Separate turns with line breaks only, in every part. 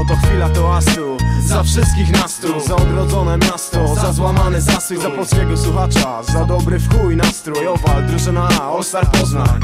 Oto chwila toastu Za wszystkich nas tu Za odrodzone miasto Za złamany zastój Za polskiego słuchacza Za dobry w chuj nastrój Owal, drużyna A, All Star Poznań.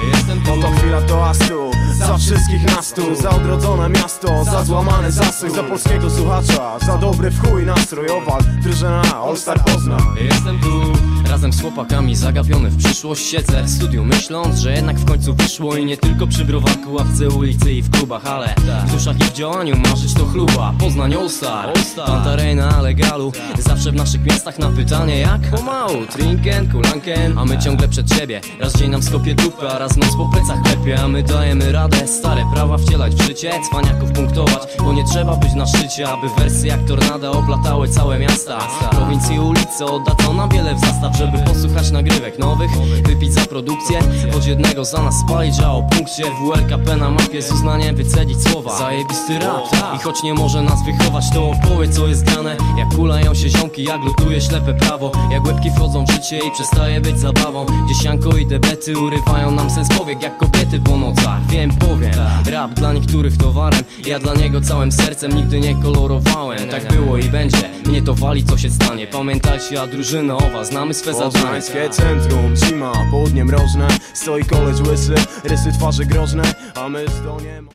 Oto chwila toastu Za wszystkich nas tu Za odrodzone miasto Za złamany zastój Za polskiego słuchacza Za dobry w chuj nastrój Owal, drużyna A, All Star Poznań.
Jestem tu Razem z chłopakami zagapiony w przyszłość Siedzę w studiu myśląc, że jednak w końcu wyszło I nie tylko przy browarku, ławce ulicy i w klubach Ale w duszach i w działaniu marzyć to chluba Poznań All Star, Pantarena, legalu Zawsze w naszych miastach na pytanie jak? Pomału, trinken, kulanken A my ciągle przed siebie. Raz dzień nam skopie dupy, a raz noc po plecach klepie A my dajemy radę stare prawa wcielać w życie Cwaniaków punktować, bo nie trzeba być na szczycie Aby wersy jak tornada oplatały całe miasta. Prowincji ulice oddadzą na wiele w zastaw Żeby posłuchać nagrywek nowych. Wypić za produkcję Choć jednego za nas spalić, a o punkcie WLKP na mapie z uznaniem wycedzić słowa. Zajebisty rap I choć nie może nas wychować to opowie co jest grane. Jak kulają się ziomki, jak lutuje ślepe prawo. Jak łebki wchodzą w życie i przestaje być zabawą. Gdzie sianko i debety urywają nam sens powiek Jak kobiety po nocach, wiem powiem Rap dla niektórych towarem. Ja dla niego całym sercem nigdy nie kolorowałem. Tak było i będzie Mnie to wali co się stanie. Pamiętajcie, a drużyna owa Znamy
Poznańskie centrum, zima, południe mrożne Stoi koleś łysy, rysy twarzy groźne A my z doniem